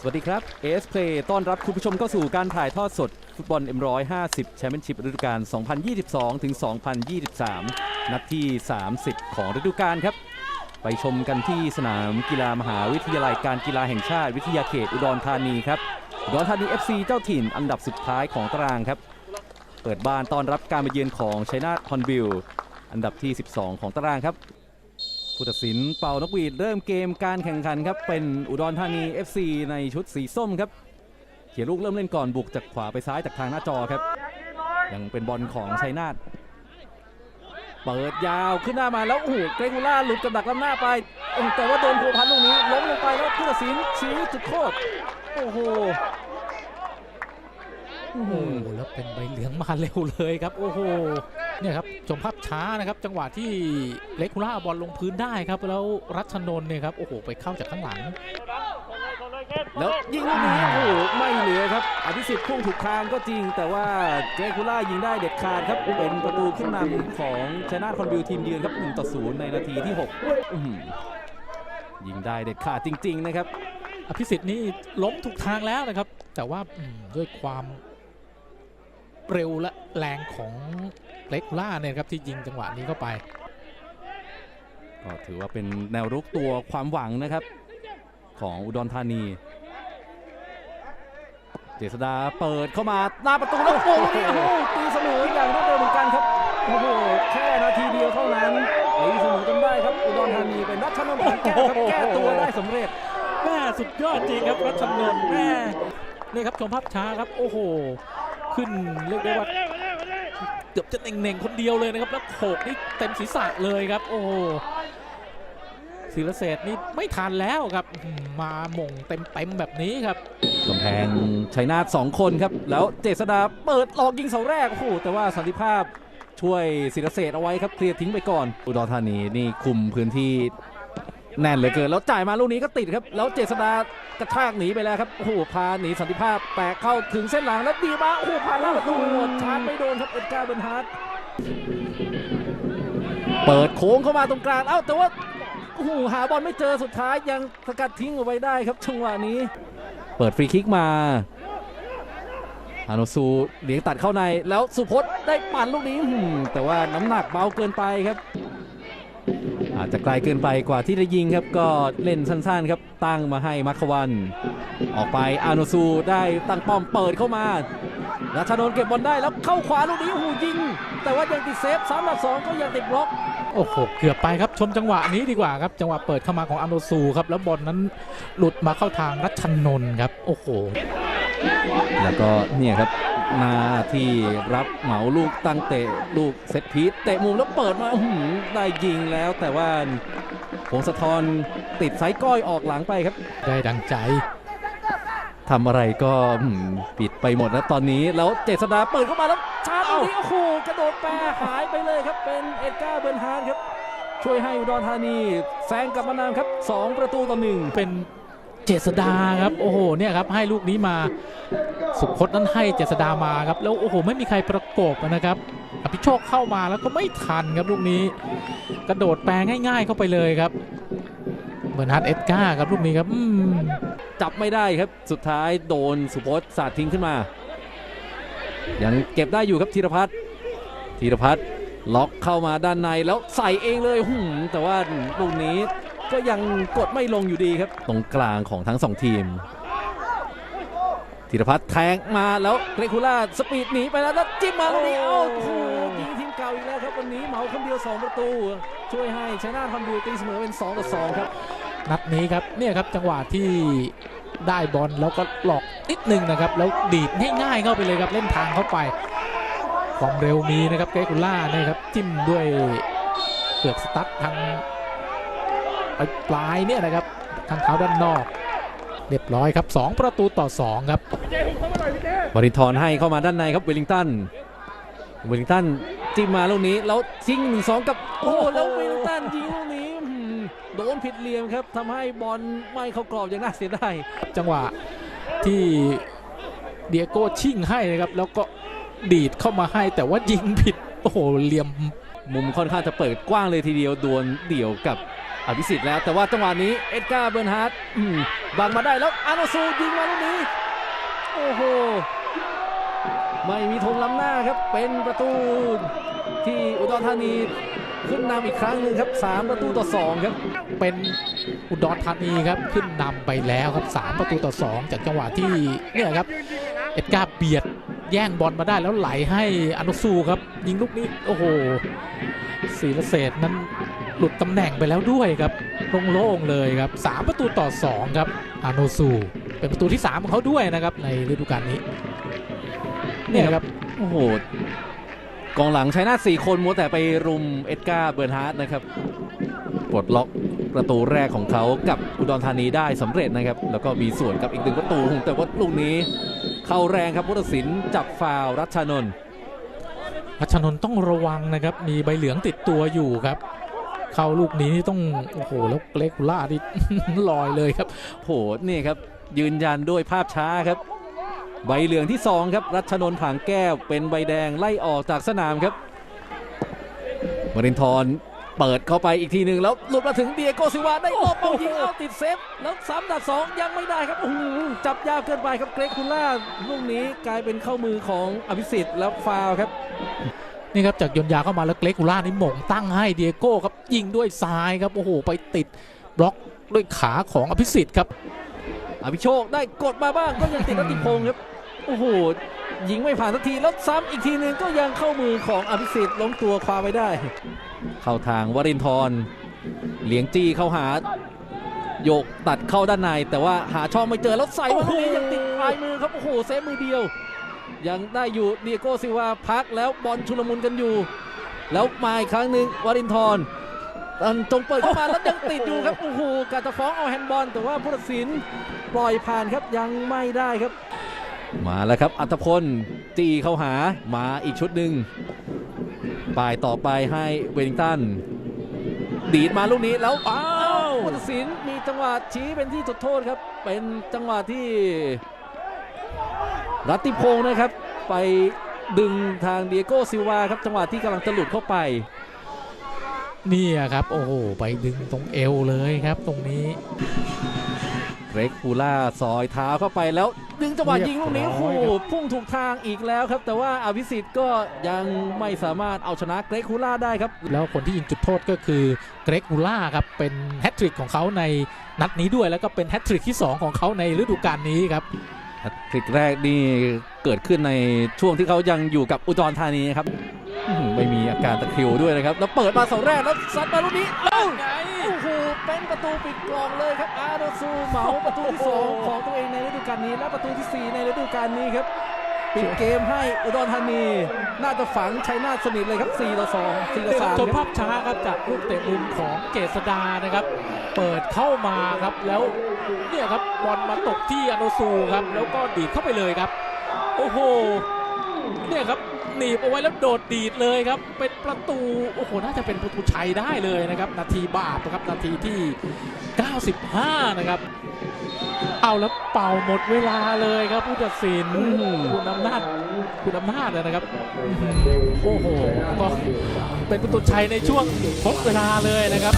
สวัสดีครับ AS Play ต้อนรับคุณผู้ชมเข้าสู่การถ่ายทอดสด ฟุตบอล M150 แชมเปี้ยนชิพฤดูกาล 2022 ถึง 2023 นัดที่ 30 ของฤดูกาลครับ ไปชมกันที่สนามกีฬามหาวิทยาลัยการกีฬาแห่งชาติวิทยาเขตอุดรธานีครับ อุดรธานี FC เจ้าถิ่นอันดับสุดท้ายของตารางครับ เปิดบ้านต้อนรับการมาเยือนของชัยนาทฮอนบิลอันดับที่ 12 ของตารางครับ ผู้ตัดสินเป่านกหวีดเริ่มเกมการแข่งขันครับ เป็นอุดรธานี FC ในชุดสีส้มครับ เขียนลูกเริ่มเล่นก่อนบุกจากขวาไปซ้ายจากทางหน้าจอครับ ยังเป็นบอลของชัยนาทเปิดยาวขึ้นหน้ามาแล้วโอ้โหเกรกูล่าหลุดกับดักล้ำหน้าไป แต่ว่าโดนโพพันลูกนี้ล้มลงไปแล้วผู้ตัดสินชี้จุดโทษโอ้โห โอ้หือโหแล้วเป็นใบเหลืองมาเร็วเลยครับ โอ้โหเนี่ยครับชมภาพช้านะครับ จังหวะที่เล็กคูล่าบอลลงพื้นได้ครับ แล้วรัชนนท์เนี่ยครับโอ้โหไปเข้าจากข้างหลัง แล้วยิงลูกนี้โอ้โหไม่เหลือครับอภิสิทธิ์พุ่งถูกทางก็จริง แต่ว่าเกรกูล่ายิงได้เด็ดขาดครับเป็นประตูขึ้นนำของชนะคอนบิวทีมเยือนครับ1ต่อ0ในนาทีที่6อื้อหือยิงได้เด็ดขาดจริง ๆ นะครับอภิสิทธิ์นี่ล้มถูกทางแล้วนะครับ แต่ว่าอืมด้วยความ เร็วและแรงของเล็กคูล่าเนี่ยครับที่ยิงจังหวะนี้เข้าไป ก็ถือว่าเป็นแนวรุกตัวความหวังนะครับ ของอุดรธานี เจษดาเปิดเข้ามาหน้าประตูแล้วโอ้โหตีเสมออย่างรวดเร็วเหมือนกันครับโอ้โหแค่นาทีเดียวเท่านั้นตีเสมอจนได้ครับอุดรธานีเป็นรัชนนท์ของแก้วครับแก้ตัวได้สำเร็จแม่สุดยอดจริงครับรัชนนท์แม่นี่ครับชมภาพช้าครับโอ้โห ขึ้นเรียกได้ว่าเกือบจะเน่งๆคนเดียวเลยนะครับ แล้วโขกนี่เต็มศีรษะเลยครับ โอ้โหศิรเศรษฐ์นี่ไม่ทันแล้วครับอื้อหือมาหม่งเต็มๆแบบนี้ครับกำแพงชัยนาทสองคนครับ แล้วเจษดาเปิดหลอกยิงเสาแรกโอ้โหแต่ว่าสันติภาพช่วยศิรเศรษฐ์เอาไว้ครับเคลียร์ทิ้งไปก่อน อุดรธานีนี่คุมพื้นที่ แน่นเหลือเกินแล้วจ่ายมาลูกนี้ก็ติดครับ แล้วเจษดากระชากหนีไปแล้วครับโอ้โหพาหนีสันติภาพแตกเข้าถึงเส้นหลังแล้วดีมาโอ้โหผ่านหน้าประตูหมดชาร์จไม่โดนครับเอ็ดการ์เบนฮาร์ดเปิดโค้งเข้ามาตรงกลางเอ้าแต่ว่าโอ้โหหาบอลไม่เจอสุดท้ายยังสกัดทิ้งเอาไว้ได้ครับจังหวะนี้ เปิดฟรีคิกมาฮาโนซูเลี้ยงตัดเข้าในแล้วสุพจน์ได้ปั่นลูกนี้แต่ว่าน้ำหนักเบาเกินไปครับ อาจจะไกลเกินไปกว่าที่จะยิงครับก็เล่นสั้นๆครับตั้งมาให้มัคควัน ออกไปอาโนซูได้ตั้งป้อมเปิดเข้ามาราชานนท์เก็บบอลได้แล้วเข้าขวาลูกนี้โอ้โหยิง แต่ว่ายังติดเซฟสามหลักสองก็ยังติดบล็อกโอ้โหเกือบไปครับชมจังหวะนี้ดีกว่าครับจังหวะเปิดเข้ามาของอันโดซูครับแล้วบอลนั้นหลุดมาเข้าทางรัชนนท์ครับโอ้โหแล้วก็เนี่ยครับ หน้าที่รับเหมาลูกตั้งเตะลูกเซตพีทเตะมุมแล้วเปิดมาอื้อหือได้ยิงแล้วแต่ว่าพงศธรติดไซส์ก้อยออกหลังไปครับ ได้ดังใจทำอะไรก็อื้อหือปิดไปหมดแล้วตอนนี้แล้วเจษดาเปิดเข้ามาแล้วชาร์จตรงนี้โอ้โหกระโดดแปรหายไปเลยครับเป็นเอ็ดการ์เบร์นฮาร์ดครับ ช่วยให้อุดรธานีแซงกลับมานำครับ 2 ประตูต่อหนึ่งเป็น เจษดาครับโอ้โหเนี่ยครับให้ลูกนี้มาสุพจน์นั้นให้เจษดามาครับแล้วโอ้โหไม่มีใครประกบนะครับอภิโชคเข้ามาแล้วก็ไม่ทันครับลูกนี้ กระโดดแปลงง่าย ๆ เข้าไปเลยครับเบอร์นัดเอ็ดกาครับลูกนี้ครับจับไม่ได้ครับสุดท้ายโดนสุพจน์สาดทิ้งขึ้นมายังเก็บได้อยู่ครับธีรพัฒน์ธีรพัฒน์ล็อกเข้ามาด้านในแล้วใส่เองเลยหืมแต่ว่าลูกนี้ ก็ยังกดไม่ลงอยู่ดีครับ ตรงกลางของทั้งสองทีมธีรพัฒน์แทงมาแล้วเกรคูล่าสปีดหนีไปแล้วแล้วจิ้มมาลูกนี้เอ้าโอ้โหยิงทีมเก่าอีกแล้วครับ วันนี้เหมาคนเดียว 2 ประตู ช่วยให้ชนะทอนบิวตีเสมอเป็น2ต่อ2ครับ นัดนี้ครับเนี่ยครับจังหวะที่ได้บอลแล้วก็หลอกนิดนึงนะครับ แล้วดีดง่ายๆเข้าไปเลยครับเล่นทางเข้าไปความเร็วมีนะครับเกรกุล่าเนี่ยครับจิ้มด้วยเปลือกสตั๊ดทาง ปลายปลายเนี่ยนะครับทางเท้าด้านนอกเรียบร้อยครับ 2 ประตูต่อ 2 ครับบรินทร์ให้เข้ามาด้านในครับเวลลิงตันเวลลิงตันจิ้มมาลูกนี้ แล้วชิงหนึ่งสองกับ โอ้โหแล้วเวลลิงตันยิงลูกนี้อื้อหือโดนผิดเหลี่ยมครับทำให้บอลไม่เข้ากรอบอย่างน่าเสียดายจังหวะที่เดียโก้ชิ่งให้นะครับ แล้วก็ดีดเข้ามาให้แต่ว่ายิงผิด โอ้โหเหลี่ยมมุมค่อนข้างจะเปิดกว้างเลยทีเดียวดวลเดี่ยวกับ อภิสิทธิ์แล้วแต่ว่าจังหวะนี้เอ็ดการ์เบิร์นฮาร์ดบังมาได้แล้วอาโนซูยิงมาลูกนี้ โอ้โห ไม่มีธงล้ำหน้าครับ เป็นประตูที่อุดรธานีขึ้นนำอีกครั้งหนึ่งครับ 3 ประตูต่อ 2 ครับ เป็นอุดรธานีครับขึ้นนำไปแล้วครับ 3 ประตูต่อ 2 จากจังหวะที่เนี่ยครับ เอ็ดการ์เบียดแย่งบอลมาได้แล้วไหลให้อนุซูครับ ยิงลูกนี้ โอ้โหศีละเศษนั้น หลุดตำแหน่งไปแล้วด้วยครับโล่งๆเลยครับ 3 ประตูต่อ 2 ครับอนุซูเป็นประตูที่ 3 ของเขาด้วยนะครับ ในฤดูกาลนี้เนี่ยครับโอ้โหกองหลังใช้หน้าสี่คนมัวแต่ไปรุมเอ็ดการ์เบิร์นฮาร์ดนะครับปลดล็อกประตูแรกของเขากับอุดรธานีได้สำเร็จนะครับ แล้วก็มีส่วนกับอีกหนึ่งประตูแต่ว่าลูกนี้ เข้าแรงครับพุทธศิลป์จับฟาวล์รัชชานนท์รัชนนท์ต้องระวังนะครับ มีใบเหลืองติดตัวอยู่ครับ เข้าลูกนี้นี่ต้องโอ้โหแล้วเกรกคูล่าที่ลอยเลยครับโหนี่ครับยืนยันด้วยภาพช้าครับ ใบเหลืองที่ 2 ครับ รัชนนท์ผางแก้วเป็นใบแดงไล่ออกจากสนามครับวรินทร์เปิดเข้าไปอีกทีหนึ่งแล้วหลุดมาถึงเดียโกซิวาได้รอบเป้ายิงเอาติดเซฟ แล้วซ้ำดับสองยังไม่ได้ครับโอ้โหจับยาวเกินไปครับเกรกคูล่าลูกนี้กลายเป็นเข้ามือของอภิสิทธิ์แล้วฟาวครับ นี่ครับจากยนยาเข้ามาแล้วเกรกคูล่านี่หม่งตั้งให้เดียโก้ครับยิงด้วยซ้ายครับโอ้โหไปติดบล็อกด้วยขาของอภิสิทธิ์ครับอภิโชคได้กดมาบ้างก็ยังติดนัติพงศ์ครับโอ้โหยิงไม่ผ่านสักทีแล้วซ้ำอีกทีหนึ่งก็ยังเข้ามือของอภิสิทธิ์ล้มตัวคว้าไว้ได้ เข้าทางวรินทร์เลี้ยงจี้เข้าหาโยกตัดเข้าด้านใน แต่ว่าหาช่องไม่เจอแล้วใส่มาลูกนี้ยังติดปลายมือครับโอ้โหเซฟมือเดียว ยังได้อยู่เดียโก้ซิวาพักแล้วบอลชุลมุนกันอยู่ แล้วมาอีกครั้งหนึ่งวรินทร์ตันจงเปิดเข้ามาแล้วยังติดอยู่ครับโอ้โหกาจะฟ้องเอาแฮนด์บอลแต่ว่าผู้ตัดสินปล่อยผ่านครับยังไม่ได้ครับ มาแล้วครับอัตพลตีเข้าหามาอีกชุดหนึ่งปลายต่อไปให้เวลิงตันดีดมาลูกนี้แล้วอ้าวผู้ตัดสินมีจังหวะชี้เป็นที่จุดโทษครับ เป็นจังหวะที่ รัตติพงศ์นะครับ ไปดึงทางเดียโก้ซิลวาครับจังหวะที่กำลังจะหลุดเข้าไป นี่ครับ โอ้โห ไปดึงตรงเอวเลยครับตรงนี้เกรกปูล่าซอยเท้าเข้าไปแล้วดึงจังหวะยิงลูกนี้เรีโอ้ยบโหร้อยครับพุ่งถูกทางอีกแล้วครับ แต่ว่าอภิสิทธิ์ก็ยังไม่สามารถเอาชนะเกรกคูล่าได้ครับ แล้วคนที่ยิงจุดโทษก็คือเกรกคูล่าครับเป็นแฮตทริกของเขาในนัดนี้ด้วยแล้วก็เป็นแฮตทริกที่ 2 ของเขาในฤดูกาลนี้ครับ คลิกแรกนี่เกิดขึ้นในช่วงที่เขายังอยู่กับอุดรธานีนะครับไม่มีอาการตะคริวด้วยนะครับ แล้วเปิดมาเสาแรกแล้วซัดมาลูกนี้แล้วโอ้โหเป็นประตูปิดกล่องเลยครับอาโดซูเหมาประตูที่สองของตัวเองในฤดูกาลนี้และประตูที่สี่ในฤดูกาลนี้ครับ ปิดเกมให้อุดรธานี น่าจะฝังชัยนาทสนิทเลยครับ 4 ต่อ 2 4 ต่อ3ชมครับภาพช้าครับจากลูกเตะมุมของเกษดานะครับ เปิดเข้ามาครับแล้วเนี่ยครับบอลมาตกที่อโนซูครับ แล้วก็ดีดเข้าไปเลยครับ โอ้โห เนี่ยครับ หนีบเอาไว้แล้วโดดดีดเลยครับ เป็นประตูโอ้โหน่าจะเป็นประตูชัยได้เลยนะครับ นาทีบาปนะครับนาทีที่ 95 นะครับ เอาแล้วเป่าหมดเวลาเลยครับ ผู้ตัดสินคุณอำนาจคุณอำนาจนะครับ โอ้โหก็เป็นประตูชัยในช่วงทดเวลาเลยนะครับ